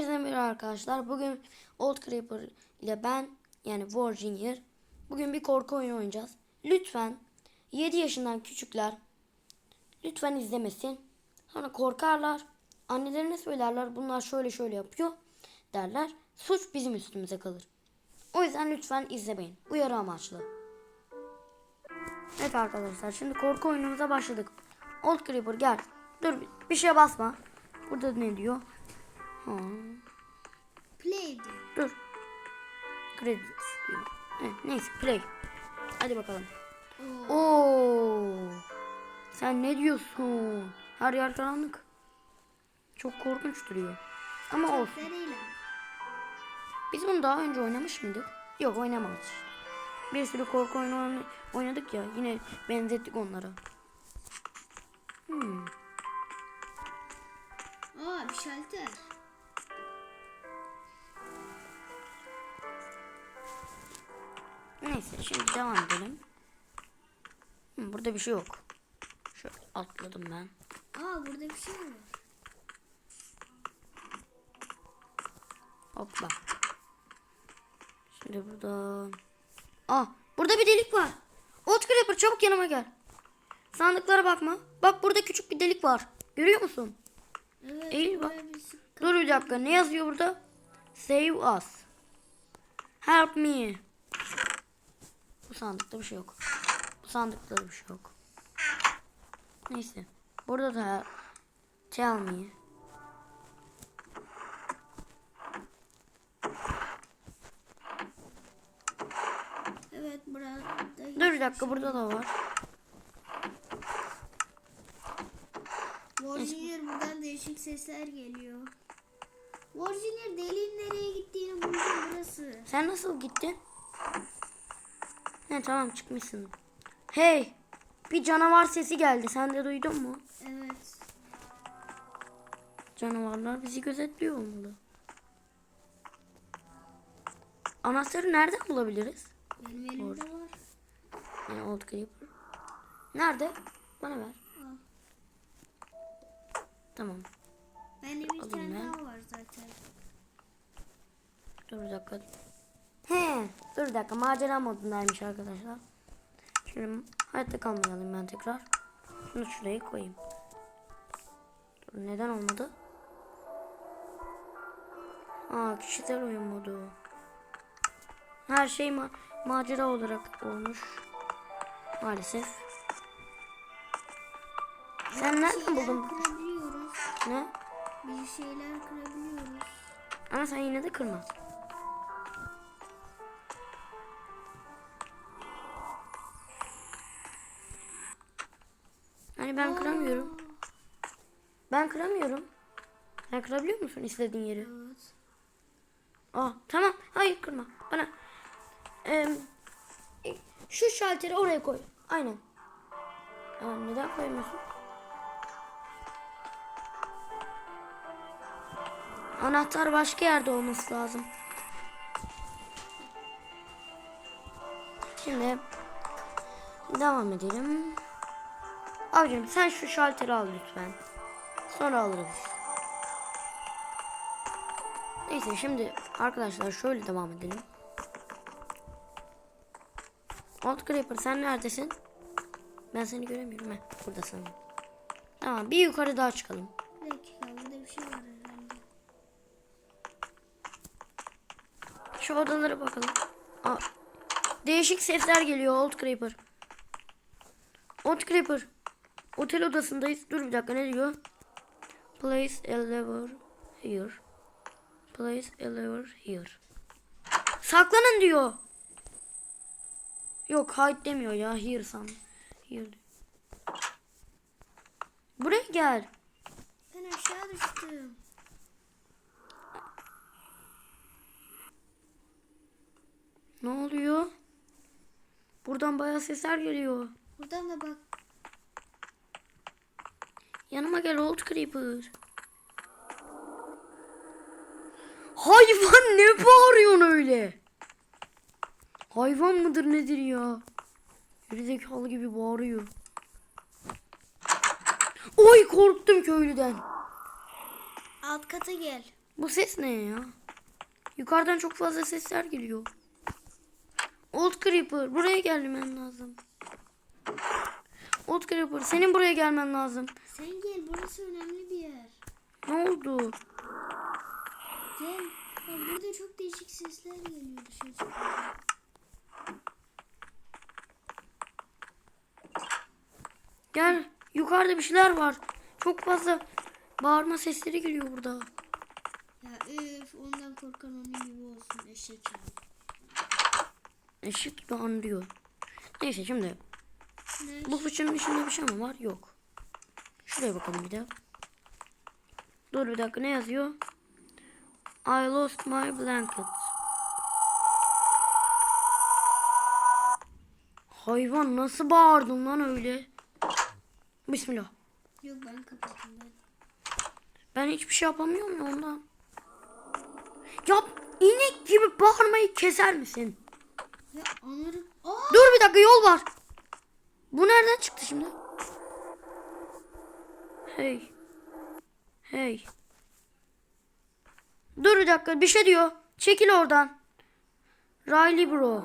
Hepinize merhaba arkadaşlar. Bugün Old Creeper ile ben yani War bugün bir korku oyunu oynayacağız. Lütfen 7 yaşından küçükler lütfen izlemesin. Sonra korkarlar. Annelerine söylerler bunlar şöyle şöyle yapıyor derler. Suç bizim üstümüze kalır. O yüzden lütfen izlemeyin. Uyarı amaçlı. Evet arkadaşlar şimdi korku oyunumuza başladık. Old Creeper gel. Dur bir- şeye basma. Burada ne diyor? Ha. Play diyor. Dur. Credits diyor. Evet, neyse play. Hadi bakalım. Oo. Sen ne diyorsun? Her yer karanlık. Çok korkunç duruyor. Ama olsun. Seriyle. Biz bunu daha önce oynamış mıydık? Yok oynamadık. Bir sürü korku oyunu oyna- oynadık ya. Yine benzettik onlara. Hmm. Aa bir şalter. Neyse şimdi devam edelim. Hmm, burada bir şey yok. Şöyle atladım ben. Aa burada bir şey var. Hopla. Şimdi burada... Ah burada bir delik var. Old Creeper çabuk yanıma gel. Sandıklara bakma. Bak burada küçük bir delik var. Görüyor musun? Evet. Eğil bak. bir Dur bir dakika ne yazıyor burada? Save us. Help me. Bu sandıkta bir şey yok. Bu sandıkta da bir şey yok. Neyse. Burada da tell me. Evet burada. Dur bir dakika burada da var. Warjunior buradan değişik sesler geliyor. Warjunior deliğin nereye gittiğini buldum burası. Sen nasıl gittin? He tamam çıkmışsın. Hey! Bir canavar sesi geldi. Sen de duydun mu? Evet. Canavarlar bizi gözetliyor olmalı. Anahtarı nereden bulabiliriz? Benim elimde var. Yani Old Creeper. Nerede? Bana ver. Al. Tamam. Bende bir Alayım tane ben. daha var zaten. Dur bir dakika. He, dur bir dakika. Macera modundaymış arkadaşlar. Şimdi hayatta kalmayı alayım ben tekrar. Şunu şuraya koyayım. Dur, neden olmadı? Aa, kişisel oyun modu. Her şey ma- macera olarak olmuş. Maalesef. Sen nereden buldun? Kırabiliyoruz. Ne? Bir şeyler kırabiliyoruz. Ama sen yine de kırma. Hani ben kıramıyorum. Ben kıramıyorum. Sen kırabiliyor musun istediğin yeri? Evet. Aa tamam. Hayır kırma. Bana. Ee, şu şalteri oraya koy. Aynen. Aa, neden koymuyorsun? Anahtar başka yerde olması lazım. Şimdi devam edelim. Abicim sen şu şalteri al lütfen. Sonra alırız. Neyse şimdi arkadaşlar şöyle devam edelim. Old Creeper sen neredesin? Ben seni göremiyorum. Heh, buradasın. Tamam bir yukarı daha çıkalım. Bir dakika burada bir şey var herhalde. Şu odalara bakalım. Aa, değişik sesler geliyor Old Creeper. Old Creeper. Otel odasındayız. Dur bir dakika ne diyor? Place a lever here. Place a lever here. Saklanın diyor. Yok hide demiyor ya. Here sandım. Here. Buraya gel. Ben aşağı düştüm. Ne oluyor? Buradan bayağı sesler geliyor. Buradan da bak. Yanıma gel Old Creeper. Hayvan ne bağırıyorsun öyle? Hayvan mıdır nedir ya? Gerizekalı gibi bağırıyor. Oy korktum köylüden. Alt kata gel. Bu ses ne ya? Yukarıdan çok fazla sesler geliyor. Old Creeper buraya gelmen lazım. Old Creeper senin buraya gelmen lazım. Sen gel burası önemli bir yer. Ne oldu? Gel. Bak burada çok değişik sesler geliyor dışarı. Gel yukarıda bir şeyler var. Çok fazla bağırma sesleri geliyor burada. Ya öf ondan korkan onun gibi olsun eşek ya. Eşit gibi anlıyor. Neyse şimdi? Bu fıçının içinde bir şey mi var? Yok. Şuraya bakalım bir de. Dur bir dakika ne yazıyor? I lost my blanket. Hayvan nasıl bağırdın lan öyle? Bismillah. Yok ben kapattım ben. Ben hiçbir şey yapamıyorum ya ondan. Ya inek gibi bağırmayı keser misin? Ya anarım. Aa! Dur bir dakika yol var. Bu nereden çıktı şimdi? Hey. Hey. Dur bir dakika bir şey diyor. Çekil oradan. Riley bro.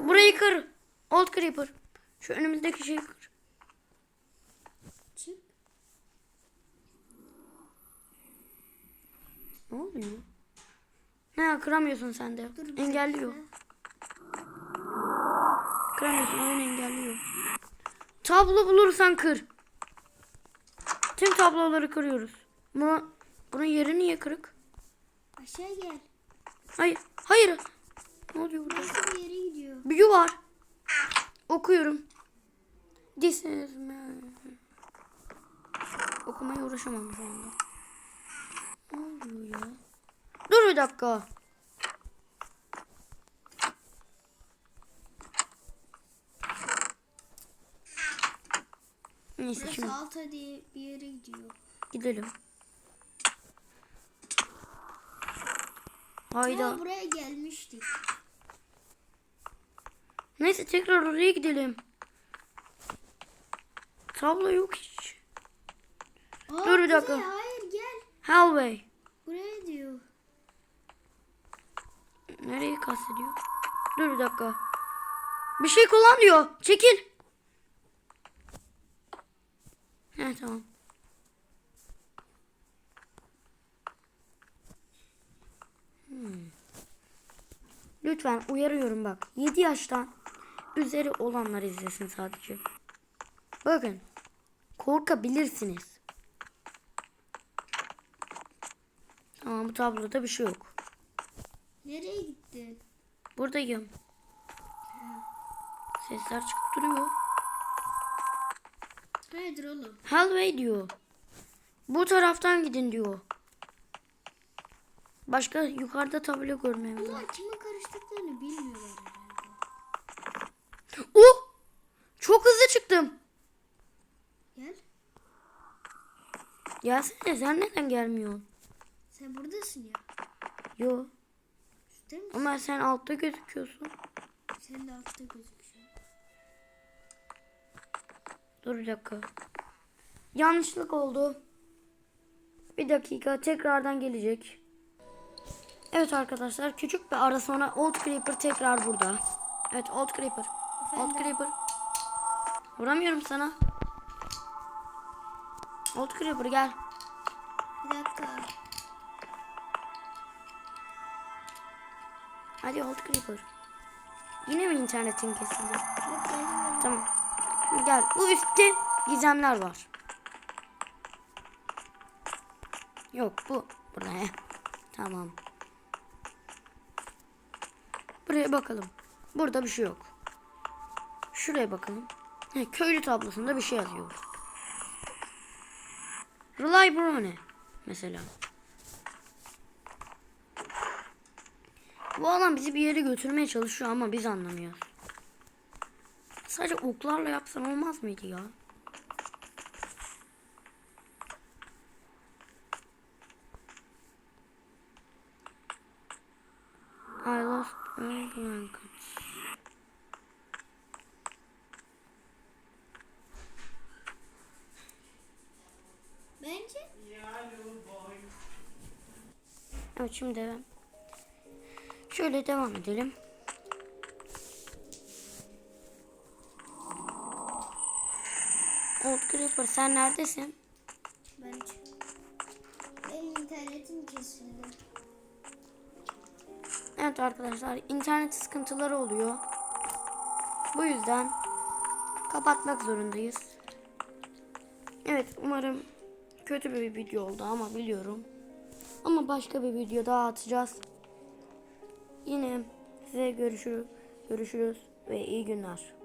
Burayı kır. Old Creeper. Şu önümüzdeki şeyi kır. Çık. Ne oluyor? Ne kıramıyorsun sen de. Dur Engelliyor. dakika. Kıramıyorsun oyun engelliyor. Tablo bulursan kır. Tüm tabloları kırıyoruz. Buna, bunun yeri niye kırık? Aşağı gel. Hayır. Hayır. Ne oluyor burada? Nasıl bir yere gidiyor? Büyü var. Okuyorum. This is my... Okumaya uğraşamam şu anda. Ne oluyor ya? Dur bir dakika. Neyse Burası şimdi Alta diye bir yere gidiyor. gidelim. Hayda. Ya buraya gelmiştik. Neyse tekrar oraya gidelim. Tablo yok hiç. Aa, Dur bir Kuzey, dakika. Hayır gel. Hellway. Buraya diyor. Nereyi kastediyor? Dur bir dakika. Bir şey kullan diyor. Çekil. He tamam. Hmm. Lütfen uyarıyorum bak. 7 yaştan üzeri olanlar izlesin sadece. Bakın. Korkabilirsiniz. Tamam bu tabloda bir şey yok. Nereye gittin? Buradayım. Sesler çıkıp duruyor. Hayırdır oğlum? Hellway diyor. Bu taraftan gidin diyor. Başka yukarıda tablo görmüyorum. Bunlar kime karıştıklarını bilmiyorlar. Oh! Çok hızlı çıktım. Gel. Gelsene sen neden gelmiyorsun? Sen buradasın ya. Yo. Misin? Ama sen altta gözüküyorsun. Sen de altta gözüküyorsun. Dur bir dakika. Yanlışlık oldu. Bir dakika tekrardan gelecek. Evet arkadaşlar küçük bir ara sonra Old Creeper tekrar burada. Evet Old Creeper. Old Creeper. Vuramıyorum sana. Old Creeper gel. Bir dakika. Hadi Old Creeper. Yine mi internetin kesildi? Yok Tamam. Gel. Bu üstte gizemler var. Yok bu buraya. Tamam. Buraya bakalım. Burada bir şey yok. Şuraya bakalım. He, köylü tablosunda bir şey yazıyor. Rely Brone mesela. Bu adam bizi bir yere götürmeye çalışıyor ama biz anlamıyoruz. Sadece oklarla yapsan olmaz mıydı ya? I lost my blankets. Bence Evet şimdi şöyle devam edelim. Old Creeper sen neredesin? Ben benim internetim kesildi. Evet arkadaşlar internet sıkıntıları oluyor. Bu yüzden kapatmak zorundayız. Evet umarım kötü bir video oldu ama biliyorum. Ama başka bir video daha atacağız. Yine size görüşürüz, görüşürüz ve iyi günler.